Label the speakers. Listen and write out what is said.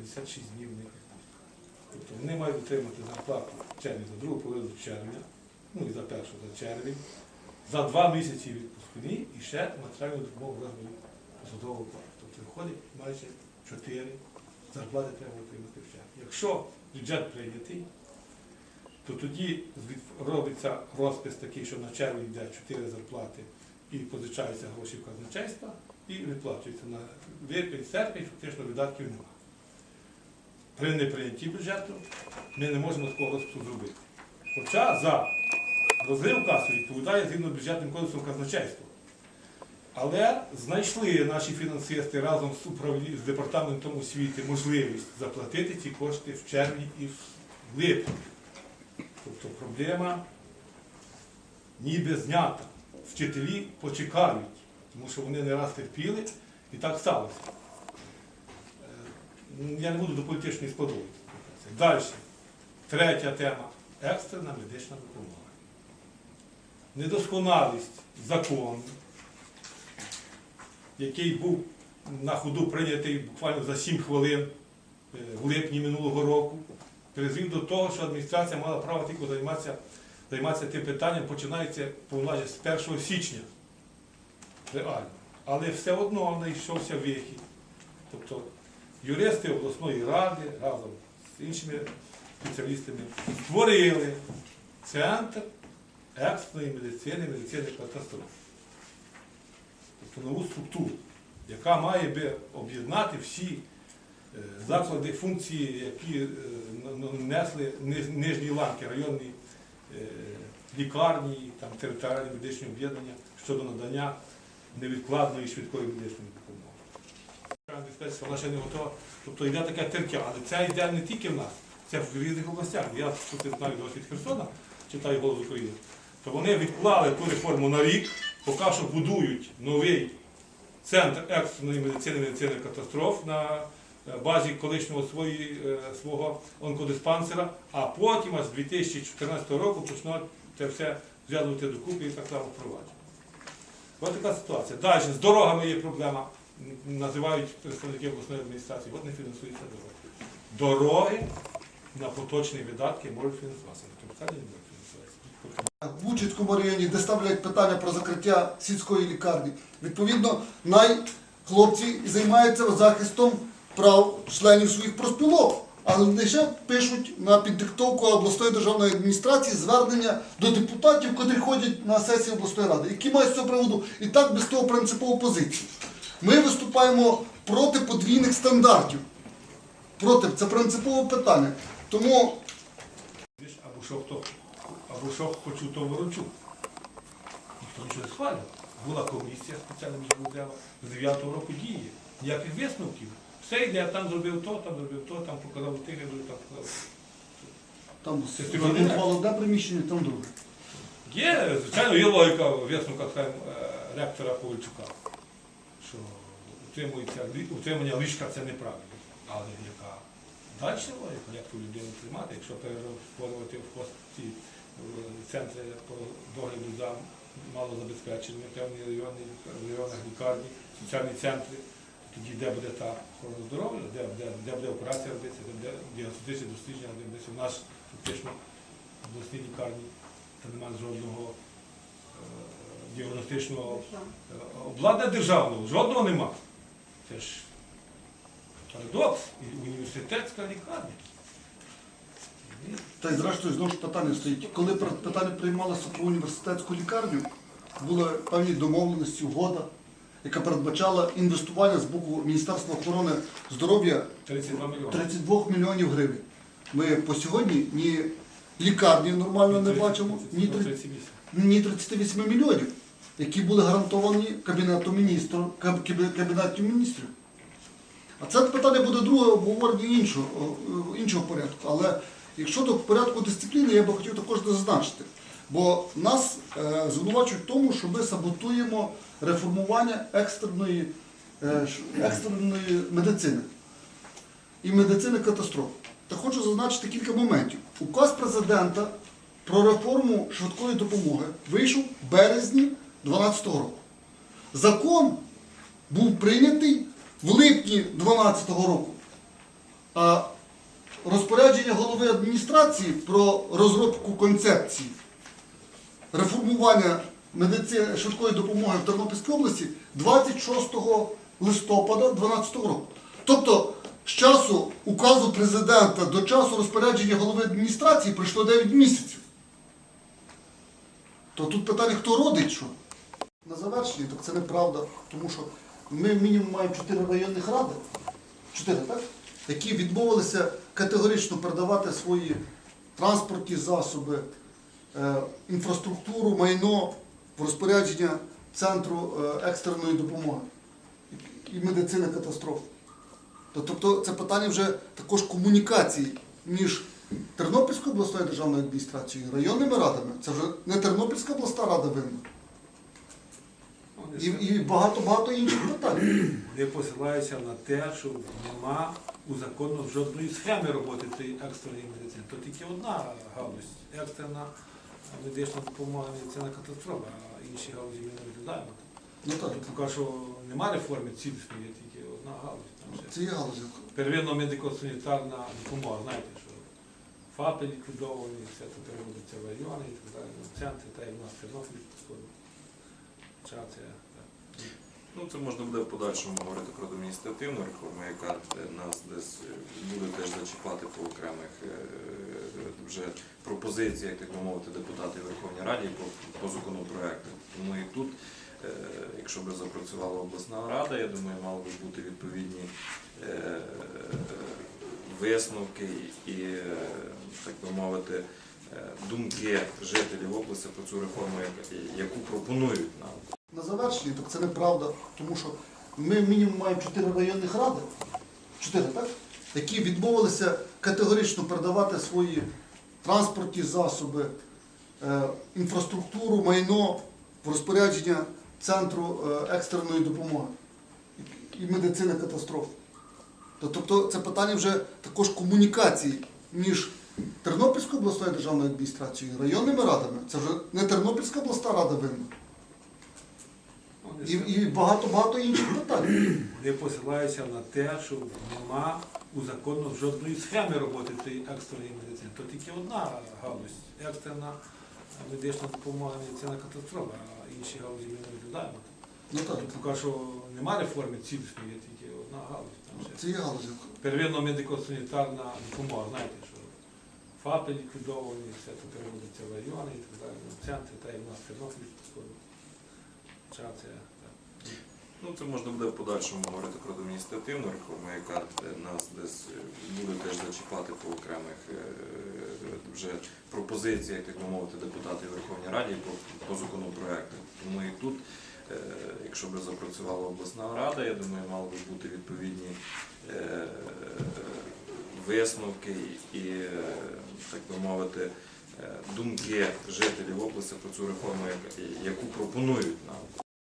Speaker 1: 56 днів не Тобто вони мають отримати зарплату в червні за другу половину червня, ну і за першу за червень, за два місяці відпускні і ще матеріальну допомогу розмірі посадового плану. Тобто виходить майже 4 зарплати треба отримати в червні. Якщо бюджет прийнятий, то тоді робиться розпис такий, що на червень йде 4 зарплати і позичаються гроші в казначейства і виплачується на липень, серпень, фактично видатків немає. При неприйнятті бюджету ми не можемо такого розпису зробити. Хоча за розрив каси відповідає згідно бюджетним кодексом казначейства. Але знайшли наші фінансисти разом з, управлі... з департаментом освіти можливість заплатити ці кошти в червні і в липні. Тобто проблема ніби знята. Вчителі почекають, тому що вони не раз терпіли, і так сталося. Е, Я не буду до політичної складової. Далі. Третя тема екстрена медична допомога. Недосконалість закону, який був на ходу прийнятий буквально за 7 хвилин е, в липні минулого року, призвів до того, що адміністрація мала право тільки займатися, займатися тим питанням, починається повноваження з 1 січня. Реально. Але все одно знайшовся вихід. Тобто юристи обласної ради разом з іншими спеціалістами створили центр екстреної медицини, медицини катастроф. Тобто нову структуру, яка має би об'єднати всі е, заклади, функції, які е, несли нижні ланки, районні е, лікарні, там, територіальні медичні об'єднання щодо надання невідкладної швидкої медичної допомоги. Безпечна, Вона ще не готова. Тобто йде таке тертя, але це йде не тільки в нас, це в різних областях. Я тут знаю досвід Херсона, читаю голос України, то вони відклали ту реформу на рік, поки що будують новий центр екстреної медицини, медицини катастроф на е, базі колишнього свої, е, свого онкодиспансера, а потім аж з 2014 року почнуть це все зв'язувати докупи і так само впроваджувати. Ось така ситуація. Далі з дорогами є проблема. Називають представники обласної адміністрації, от не фінансуються дороги. Дороги на поточні видатки можуть фінансуватися. На капітальні не можуть фінансуватися.
Speaker 2: в Бучицькому районі, де ставлять питання про закриття сільської лікарні. Відповідно, най хлопці займаються захистом прав членів своїх профспілок. Але лише пишуть на піддиктовку обласної державної адміністрації звернення до депутатів, котрі ходять на сесії обласної ради, які мають з цього приводу і так без того принципову позицію. Ми виступаємо проти подвійних стандартів. Проти це принципове питання. Тому
Speaker 1: Або що хто, або що хочу, то ворочу. Ніхто нічого не схвалював. Була комісія спеціальна міжбудова, з 9 року діє. Ніяких висновків. Все йде, там зробив то, там зробив то, там показав тих, я там показав.
Speaker 2: там
Speaker 1: Це
Speaker 2: одне приміщення, там друге.
Speaker 1: Є, звичайно, є логіка висновка скажімо, е, ректора Ковальчука, що утримується, утримання ліжка це неправильно. Але яка далі логіка, як ту людину тримати, якщо переформувати в пост ці е, центри по догляду за малозабезпеченими, певні райони, в районах лікарні, соціальні центри, тоді де буде та охорона здоров'я, де, де, де буде операція робитися, де буде діагностичне дослідження робитися. У нас фактично в обласній лікарні та немає жодного е, діагностичного е, обладнання державного, жодного нема. Це ж парадокс і університетська лікарня.
Speaker 2: Та й зрештою знову ж питання стоїть. Коли питання приймалося про університетську лікарню, були певні домовленості, угода, яка передбачала інвестування з боку Міністерства охорони здоров'я
Speaker 1: 32 мільйони.
Speaker 2: 32 мільйонів гривень. Ми по сьогодні ні лікарні нормально не бачимо, ні, три-
Speaker 1: 38.
Speaker 2: ні 38 мільйонів, які були гарантовані Кабінетом міністрів, Каб- Кабі- Кабінетом міністрів. А це питання буде друге обговорення іншого, іншого порядку. Але якщо до порядку дисципліни, я би хотів також зазначити. Бо нас е, звинувачують в тому, що ми саботуємо реформування екстреної, е, екстреної медицини і медицини катастроф. Та хочу зазначити кілька моментів. Указ президента про реформу швидкої допомоги вийшов в березні 2012 року. Закон був прийнятий в липні 2012 року. А розпорядження голови адміністрації про розробку концепції реформування медицини швидкої допомоги в Тернопільській області 26 листопада 2012 року. Тобто з часу указу президента до часу розпорядження голови адміністрації пройшло 9 місяців. То тут питання, хто родить що? На завершення, так це неправда, тому що ми мінімум маємо 4 районних ради, 4, так? які відмовилися категорично передавати свої транспортні засоби, е, інфраструктуру, майно в розпорядження Центру е, екстреної допомоги і медицини катастроф. Тобто це питання вже також комунікації між Тернопільською обласною державною адміністрацією районними радами. Це вже не Тернопільська обласна рада винна. І, і багато-багато інших питань.
Speaker 1: Вони посилаються на те, що нема узаконно жодної схеми роботи цієї екстреної медицини. То тільки одна галузь екстрена медична допомога, медицина катастрофа, а інші галузі ми не розглядаємо.
Speaker 2: Ну так,
Speaker 1: Тут поки що нема реформи цілісної, є тільки одна галузь. Там ще
Speaker 2: це є галузі.
Speaker 1: первинно медико-санітарна допомога, знаєте, що ФАПи ліквідовані, все це переводиться в райони і так далі, в центри, та як в нас в Тернополі підходить. Ча це, так.
Speaker 3: Ну, це можна буде в подальшому говорити про адміністративну реформу, яка е, нас десь е, буде теж зачіпати по окремих е, вже пропозиціях, так би мовити, депутатів Верховній Раді по, по законопроекту. Тому і тут, якщо б запрацювала обласна рада, я думаю, мали б бути відповідні висновки і, так би мовити, думки жителів області про цю реформу, яку пропонують нам.
Speaker 2: На завершення, так це неправда, тому що ми мінімум маємо 4 районних ради, 4, так? які відмовилися категорично передавати свої транспортні засоби, е, інфраструктуру, майно в розпорядження Центру е, екстреної допомоги і медицини катастроф. Тобто це питання вже також комунікації між Тернопільською обласною державною адміністрацією районними радами. Це вже не Тернопільська обласна рада винна. І, і багато-багато інших питань.
Speaker 1: Вони посилаються на те, що нема узаконно жодної схеми роботи цієї екстреної медицини. То тільки одна галузь екстрена медична допомога, медицина катастрофа, а інші галузі ми не розглядаємо.
Speaker 2: Ну так,
Speaker 1: поки що нема реформи цілісної, є тільки одна галузь. Там ще
Speaker 2: це є галузі.
Speaker 1: первинно медико-санітарна допомога, знаєте, що ФАПи ліквідовані, все це переводиться в райони і так далі, в центри, та як в нас в Тернополі підходить. Ча це, так.
Speaker 3: Ну, це можна буде в подальшому говорити про адміністративну реформу, яка нас десь е, буде теж зачіпати по окремих е, вже пропозиціях, так би мовити, депутатів Верховній Раді по, по законопроекту. Тому і тут, е, якщо б запрацювала обласна рада, я думаю, мали б бути відповідні висновки і, так би мовити, е, думки жителів області про цю реформу, яку пропонують нам.